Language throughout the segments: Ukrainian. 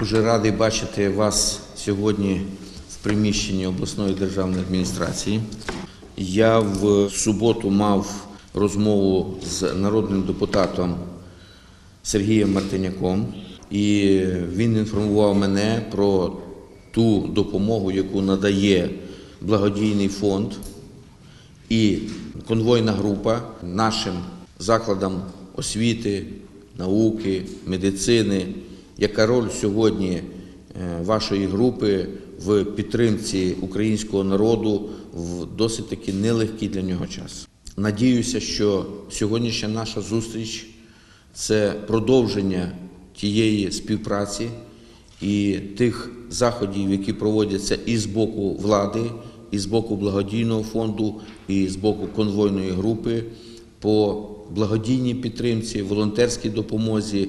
Дуже радий бачити вас сьогодні в приміщенні обласної державної адміністрації. Я в суботу мав розмову з народним депутатом Сергієм Мартиняком, і він інформував мене про ту допомогу, яку надає благодійний фонд і конвойна група нашим закладам освіти, науки, медицини. Яка роль сьогодні е, вашої групи в підтримці українського народу в досить таки нелегкий для нього час? Надіюся, що сьогоднішня наша зустріч це продовження тієї співпраці і тих заходів, які проводяться і з боку влади, і з боку благодійного фонду, і з боку конвойної групи по благодійній підтримці, волонтерській допомозі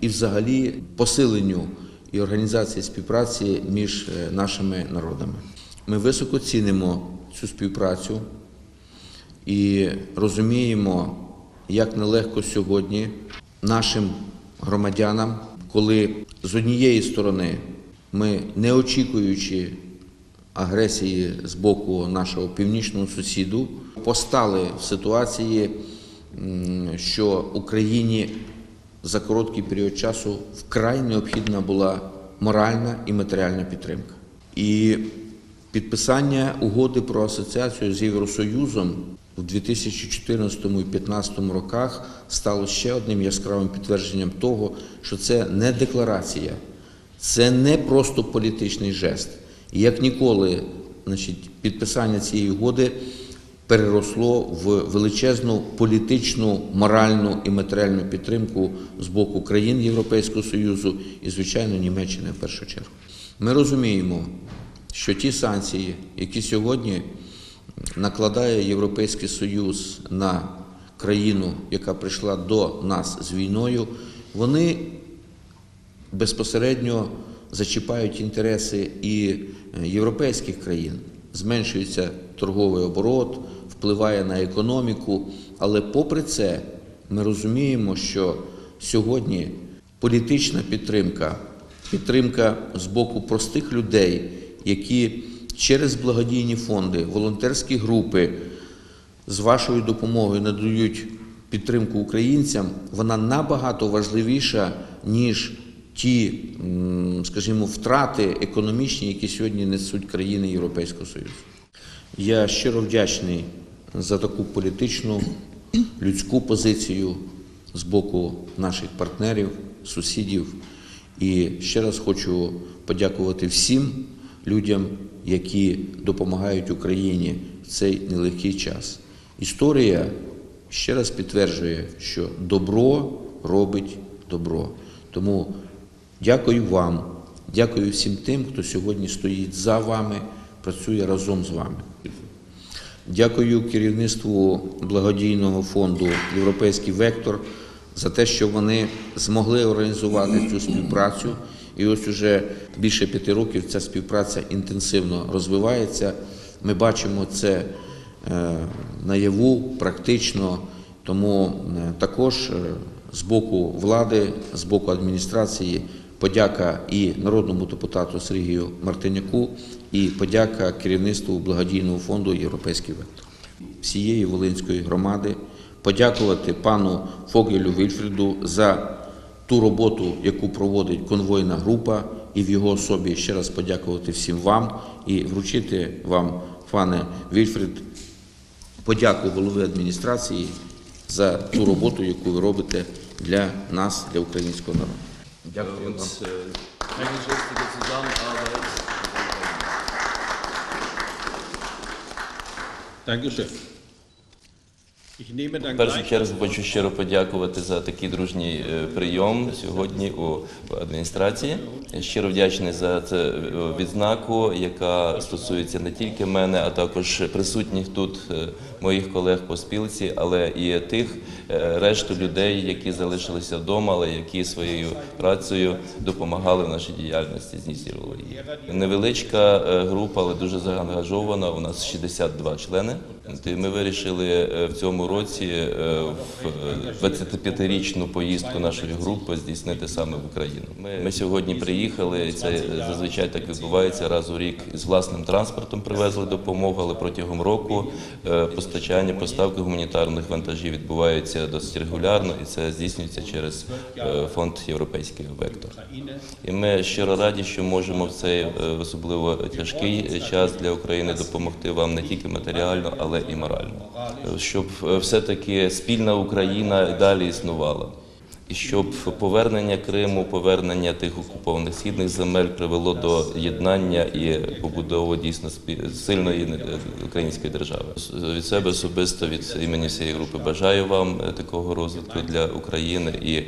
і взагалі посиленню і організації співпраці між е, нашими народами. Ми високо цінимо цю співпрацю і розуміємо, як нелегко сьогодні нашим громадянам, коли з однієї сторони ми, не очікуючи агресії з боку нашого північного сусіду, постали в ситуації, що Україні за короткий період часу вкрай необхідна була моральна і матеріальна підтримка. І підписання угоди про асоціацію з Євросоюзом у 2014 і 2015 роках стало ще одним яскравим підтвердженням того, що це не декларація, це не просто політичний жест. І як ніколи, значить, підписання цієї угоди переросло в величезну політичну, моральну і матеріальну підтримку з боку країн Європейського Союзу і, звичайно, Німеччини в першу чергу. Ми розуміємо, що ті санкції, які сьогодні накладає Європейський Союз на країну, яка прийшла до нас з війною, вони безпосередньо зачіпають інтереси і е, європейських країн. Зменшується торговий оборот, впливає на економіку. Але попри це, ми розуміємо, що сьогодні політична підтримка, підтримка з боку простих людей, які через благодійні фонди, волонтерські групи з вашою допомогою надають підтримку українцям, вона набагато важливіша, ніж ті, скажімо, втрати економічні, які сьогодні несуть країни Європейського Союзу. Я щиро вдячний за таку політичну, людську позицію з боку наших партнерів, сусідів. І ще раз хочу подякувати всім людям, які допомагають Україні в цей нелегкий час. Історія ще раз підтверджує, що добро робить добро. Тому дякую вам, дякую всім тим, хто сьогодні стоїть за вами, працює разом з вами. Дякую керівництву благодійного фонду Європейський вектор за те, що вони змогли організувати цю співпрацю. І ось уже більше п'яти років ця співпраця інтенсивно розвивається. Ми бачимо це е, наяву практично, тому е, також е, з боку влади, з боку адміністрації подяка і народному депутату Сергію Мартиняку, і подяка керівництву благодійного фонду Європейський вектор всієї Волинської громади, подякувати пану Фогелю Вільфріду за ту роботу, яку проводить конвойна група, і в його особі ще раз подякувати всім вам і вручити вам, пане Вільфрід, подяку голови адміністрації за ту роботу, яку ви робите для нас, для українського народу. Дякую вам. Und äh, Dankeschön für die Zusammenarbeit. Dankeschön. Ich nehme dann В першу gleich чергу хочу щиро подякувати за такий дружній е, прийом сьогодні у адміністрації. Щиро вдячний за це е, відзнаку, яка стосується не тільки мене, а також присутніх тут е, моїх колег по спілці, але і тих решту людей, які залишилися вдома, але які своєю працею допомагали в нашій діяльності здійснювали її. Невеличка група, але дуже заангажована. У нас 62 члени. Ми вирішили е, в цьому році е, в е, 25-річну поїздку нашої групи здійснити саме в Україну. Ми, сьогодні приїхали, це зазвичай так відбувається раз у рік з власним транспортом привезли допомогу, але протягом року е, постачання, поставки гуманітарних вантажів відбуваються досить регулярно, і це здійснюється через е, фонд Європейський вектор. І ми щиро раді, що можемо в цей е, особливо тяжкий час для України допомогти вам не тільки матеріально, але і морально, щоб е, все-таки спільна Україна далі існувала. І щоб повернення Криму, повернення тих окупованих східних земель привело до єднання і побудови дійсно сильної е, української держави. Від себе особисто від імені всієї групи бажаю вам е, такого розвитку для України, і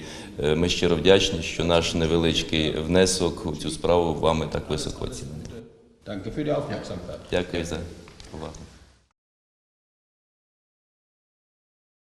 ми щиро вдячні, що наш невеличкий внесок у цю справу вами так високо оцінений. Danke für die Aufmerksamkeit. Дякую за увагу.